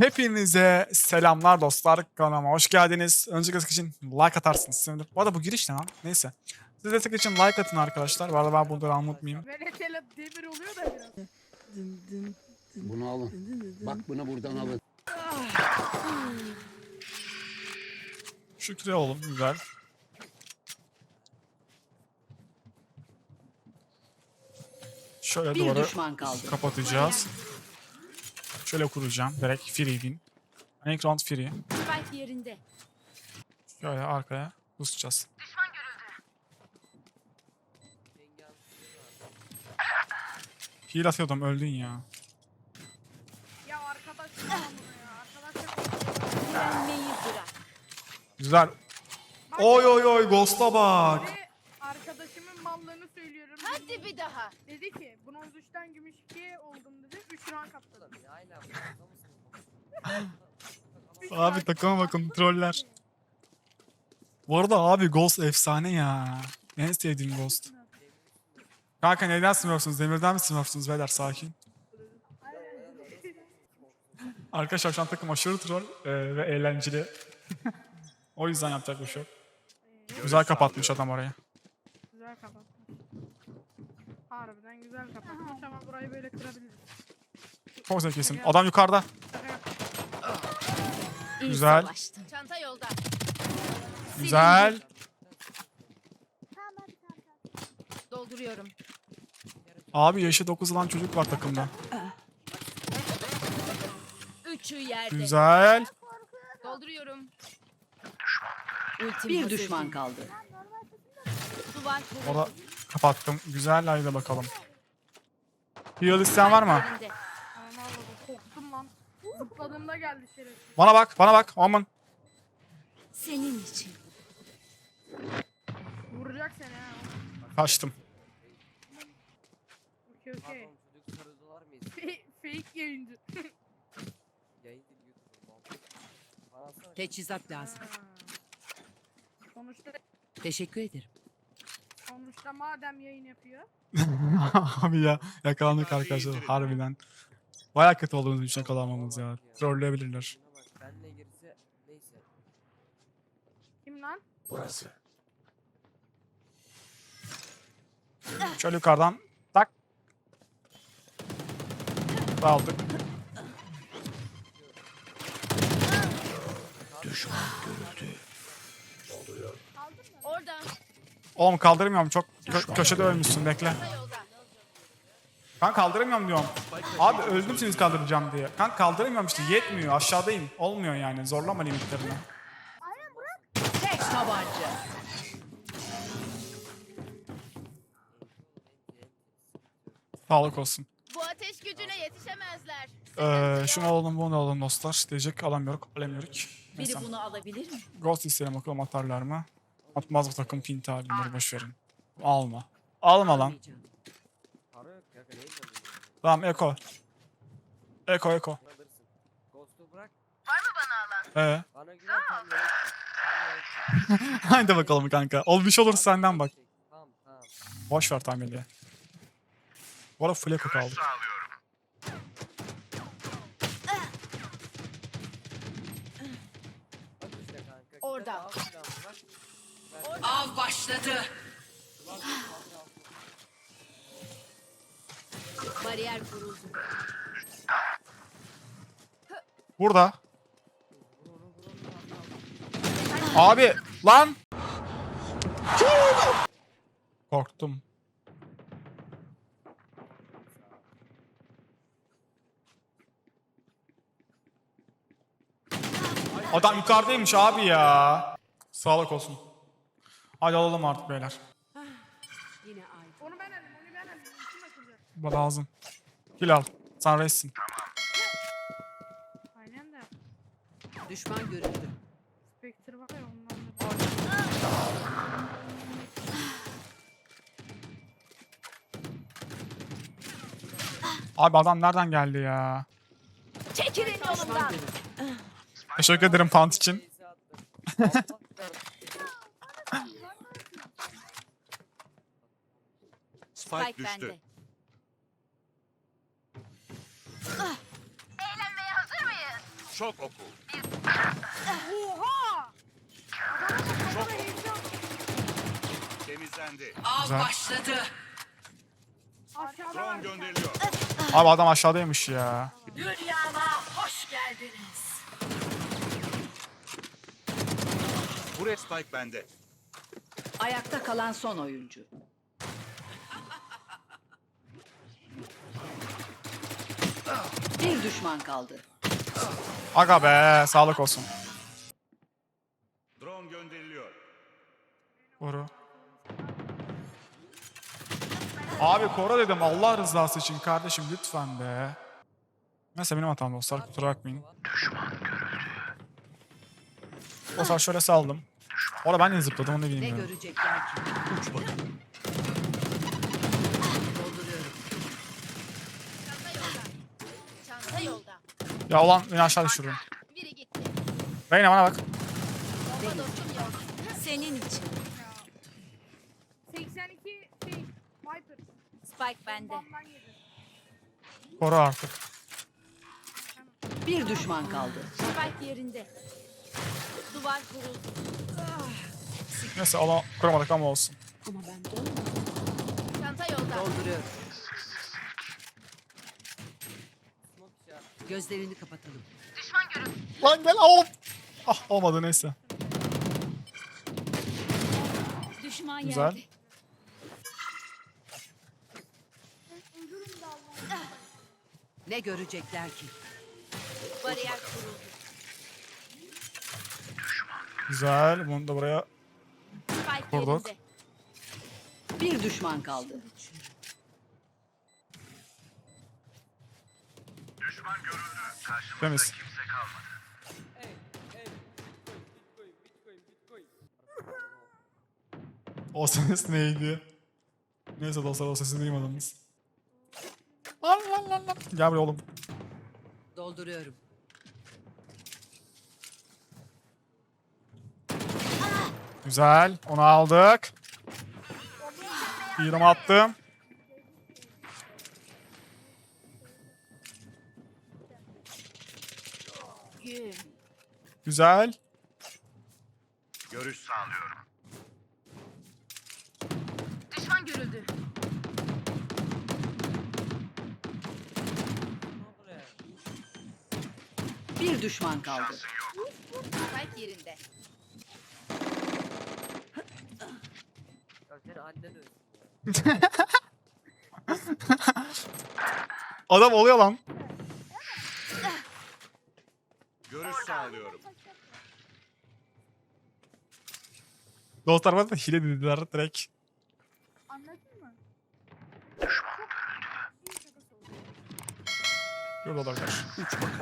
Hepinize selamlar dostlar. Kanalıma hoş geldiniz. Önceki destek için like atarsınız. Sevinirim. Bu arada bu giriş ne lan? Neyse. Siz destek için like atın arkadaşlar. Bu arada ben bunları unutmayayım. Böyle tele demir oluyor da biraz. Bunu alın. Bak bunu buradan alın. Şükrü oğlum güzel. Şöyle Bir duvarı düşman kaldı. kapatacağız. Şöyle kuracağım. Direkt free win. İlk round free. Spike yerinde. Şöyle arkaya pusacağız. Heal atıyordum öldün ya. Ya arkadaş ya. Arkadaş. Güzel. Oy oy oy Ghost'a bak. Arkadaşımın mallığını söylüyorum. Hadi bir daha. Dedi ki bronz 3'ten gümüş 2'ye oldum dedi. 3 rank atladım. Üç Abi rank takıma bakın, troller. Bu arada abi Ghost efsane ya. En sevdiğim Ghost. Kanka neyden smurfsunuz? Demirden mi smurfsunuz beyler sakin. Arkadaşlar şu an takım aşırı troll e, ve eğlenceli. o yüzden yapacak bir şey yok. Güzel kapatmış adam orayı. Güzel kapatmış. Harbiden güzel kapatmış ama burayı böyle kırabiliriz. Çok zekisin. Adam yukarıda. İyi Güzel. savaştın. Çanta yolda. Güzel. Dolduruyorum. Abi yaşı 9 olan çocuk var takımda. Üçü yerde. Güzel. Dolduruyorum. Ultim Bir hazır düşman kaldı. Duvar kuruldu. da kapattım. Güzel haydi bakalım. Heal isteyen var mı? Aman Allah'ım korktum lan. Zıpladığımda geldi şeref. Bana bak, bana bak. Aman. Senin için. Vuracak seni ha. Kaçtım. Okey okey. Pardon çocuk sarıldılar mıyız? Fe- Fake yayıncı. Yayın değil YouTuber. Bana atsana. Teçhizat lazım. Ha. Sonuçta Teşekkür ederim. Sonuçta madem yayın yapıyor. Abi ya yakalandık arkadaşlar harbiden. Baya kötü olduğumuz için yakalanmamız ya. Trolleyebilirler. Şuna bak benle girse neyse. Kim lan? Şöyle yukarıdan tak. Aldık. Orada. Oğlum kaldıramıyorum çok kö- köşede ölmüşsün bekle. Kanka kaldıramıyorum diyorum. Abi öldüm seni kaldıracağım diye. Kanka kaldıramıyorum işte yetmiyor aşağıdayım. Olmuyor yani zorlama limitlerini. Tek tabanca. Sağlık olsun. Bu ateş gücüne yetişemezler. Ee, şunu alalım bunu alalım dostlar. Diyecek alamıyoruz. Alamıyoruz. Biri Neyse. bunu alabilir mi? Ghost isteyelim bakalım atarlar mı? Atmaz bu takım pinti halimleri boşverin. Alma. Alma lan. Tamam Eko. Eko Eko. Alırsın. Ghost'u bırak. Ee, haydi bakalım kanka. Ol bir şey olur senden bak. Tamam tamam. Boş ver tahminliği. Bu arada full Eko kaldı. Orada. Al silahını bak. Ver. Av başladı. Bariyer kuruldu. Burada. Abi lan. Korktum. Adam yukarıdaymış abi ya. Sağlık olsun. Hadi alalım artık beyler. Yine aynı. Onu ben alayım, onu ben alayım. Kim atacak? Bu lazım. Kill al. Sen reissin. Aynen de. Düşman görüldü. Spectre var ya ondan da. Abi adam nereden geldi ya? Çekilin yolumdan. Teşekkür ederim pant için. Neyse attım. Spike Spike düştü. bende. Eğlenmeye hazır mıyız? Şok oku. Oha! Adamın kafada heyecan. Temizlendi. Güzel. başladı. Drone gönderiliyor. Abi adam aşağıdaymış ya. Dünyama hoş geldiniz. Buraya Spike bende. Ayakta kalan son oyuncu. Bir düşman kaldı. Aga be sağlık olsun. Drone gönderiliyor. Koru. Abi koru dedim Allah rızası için kardeşim lütfen be. Neyse benim hatam dostlar kusura bakmayın. Dostlar şöyle saldım. Orada ben de zıpladım onu Ne bilmiyorum. görecekler ki? Uç bakalım. Dolduruyorum. Çanta yolda. Ya ulan beni aşağı düşürdün. Biri gitti. Reyna bana bak. Bomba dostum yolda. Senin için. 82 şey Viper. Spike bende. Bombamdan yedi. Koru artık. Bir düşman kaldı. Spike yerinde. Duvar kuruldu. Neyse Allah kuramadık ama olsun. Çanta yolda. Dolduruyorum. Gözlerini kapatalım. Lan gel oğlum. Ah olmadı neyse. Düşman Güzel. yerde. Ne görecekler ki? Bariyer kuruldu. Güzel. Bunu da buraya Spike Vurduk. yerinde. Bir düşman kaldı. Temiz. O ses neydi? Neyse dostlar o sesi lan lan. Gel buraya oğlum. Dolduruyorum. Güzel. Onu aldık. İğrama attım. Güzel. Görüş sağlıyorum. Düşman görüldü. Bir düşman kaldı. Spike yerinde. Adam oluyor lan. Dostlar bana da hile dediler direkt. Anladın mı? Şurada olabilir.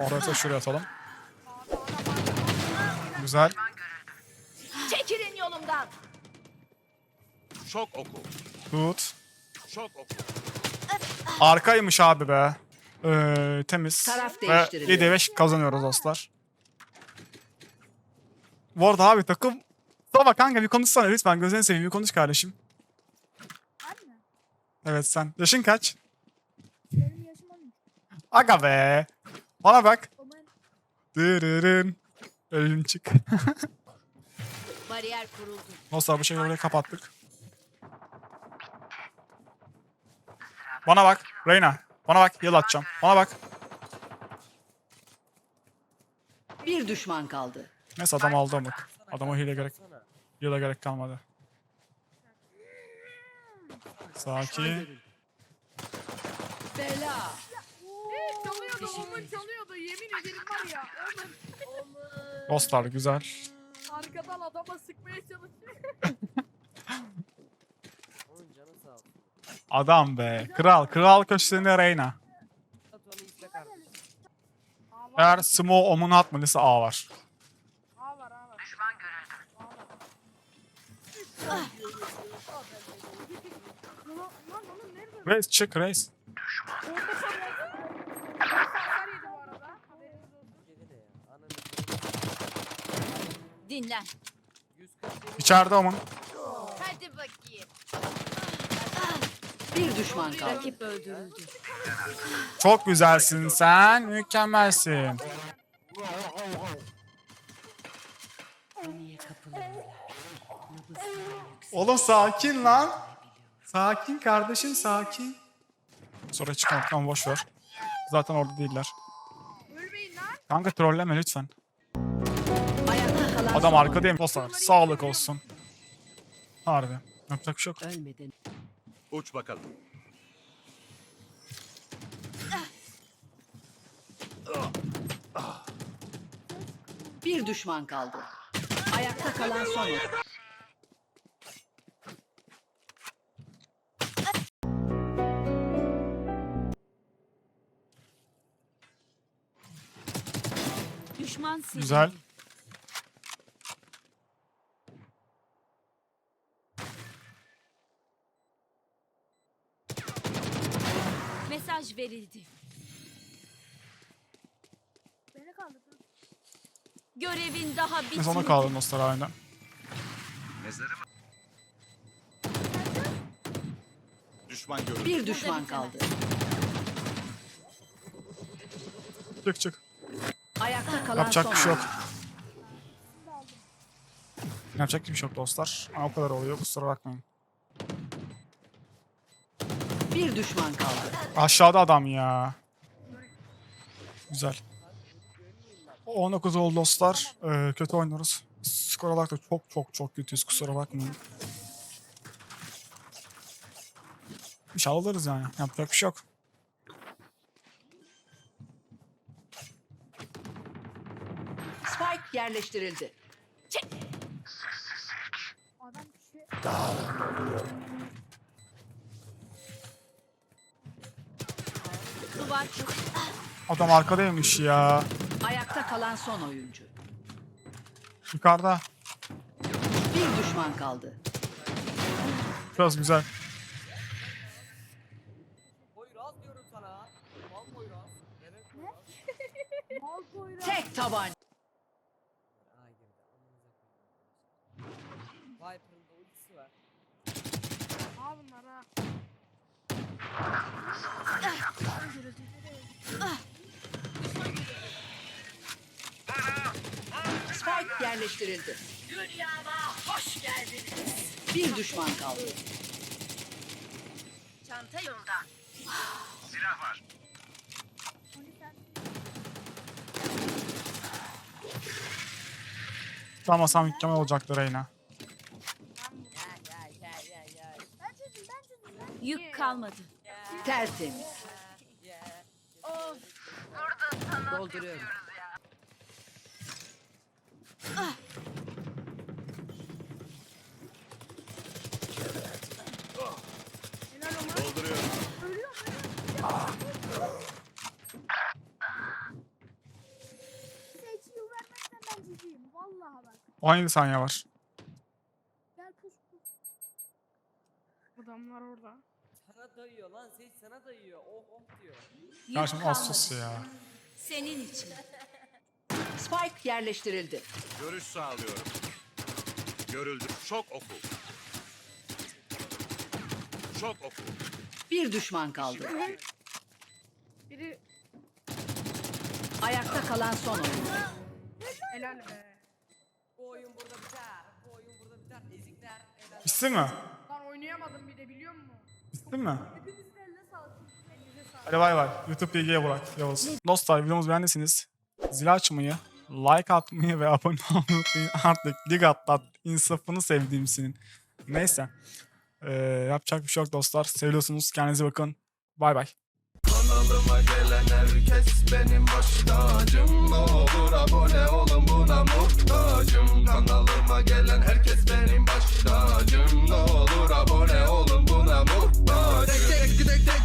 Oraya şuraya atalım. Güzel. Çekilin yolumdan. Şok oku. Tut. Şok oku. Arkaymış abi be. Ee, temiz. Taraf Ve değiştiriliyor. 7 5 kazanıyoruz dostlar. Bu arada abi takım Baba kanka bir konuşsana lütfen gözünü seveyim bir konuş kardeşim. Anne. Evet sen. Yaşın kaç? Benim yaşım 13. Aga be. Bana bak. Ben Dırırın. Ölüm çık. Bariyer kuruldu. Dostlar bu şeyi buraya kapattık. Bana bak. Reyna. Bana bak. Yıl atacağım. Bana bak. Bir düşman kaldı. Neyse adam aldı amık. Adama hile gerek. Yıla gerek kalmadı. Sakin. Bela. Ee, çalıyordu onun çalıyordu yemin ederim var ya. Onun, Dostlar güzel. arkadan adama sıkmaya çalışıyor. Onun canı sağ olsun. Adam be. Kral. Kral köşesinde Reyna. At onu kardeşim. Eğer Smo omunu atmadıysa A var. De ya. Ananı. Dinlen. 140 İçeride omun. Hadi bakayım. Bir düşman kaldı. Rakip öldürüldü. Çok güzelsin sen. Mükemmelsin. Oğlum sakin lan. Sakin kardeşim sakin. Sonra çıkamadık ama boş ver. Zaten orada değiller. Ölmeyin lan. Kanka trolleme lütfen. Adam arkadayım dostlar. Sağlık olsun. Harbi. Yapacak bir şey yok. Ölmeden. Uç bakalım. Bir düşman kaldı. Ayakta kalan son Düşman silindi. Güzel. Mesaj verildi. Beni kaldırdın. Görevin daha bitmedi. Ne sona kaldı dostlar aynen. Mezarı mı? Düşman görüldü. Bir düşman kaldı. Çık çık. Ayakta kalan Yapacak bir şey yok. Yapacak bir şey yok dostlar. Ama o kadar oluyor kusura bakmayın. Bir düşman kaldı. Aşağıda adam ya. Güzel. 19 oldu dostlar. Ee, kötü oynuyoruz. Skor olarak da çok çok çok kötüyüz kusura bakmayın. İnşallah alırız yani. Yapacak bir şey yok. Spike yerleştirildi. Adam kişi. Duvar çok. Adam arkadaymış ya. Ayakta kalan son oyuncu. Yukarıda. Bir düşman kaldı. Biraz güzel. Poyraz diyorum Ha bunlar ha. Spike yerleştirildi. hoş geldiniz. Bir düşman kaldı. Çanta yolda. Tutamasam mükemmel olacaktı Reyna. Yük kalmadı. Tertemiz. Dolduruyorum. Dolduruyorum. Seçiyi vermezsen ben ciciyim. Vallahi bak. 17 saniye var. Yük Karşım kalmadı. az sus ya. Senin için. Spike yerleştirildi. Görüş sağlıyorum. Görüldü. Şok oku. Şok oku. Bir düşman kaldı. Biri Ayakta kalan son oyuncu. helal be. Bu oyun burada biter. Bu oyun burada biter. Ezikler. Helal. Bitti mi? Lan oynayamadım bir de biliyor musun? Bitti mi? Hepinizin Hadi bay bay. YouTube bilgiye bırak. Yavuz. Dostlar videomuzu beğendiyseniz zil açmayı, like atmayı ve abone olmayı unutmayın. Artık lig atlat. İnsafını sevdiğimsinin. Neyse. Ee, yapacak bir şey yok dostlar. Seviyorsunuz. Kendinize bakın. Bay bay. Kanalıma gelen herkes benim baş tacım Ne olur abone olun buna muhtacım Kanalıma gelen herkes benim baş tacım Ne olur abone olun buna muhtacım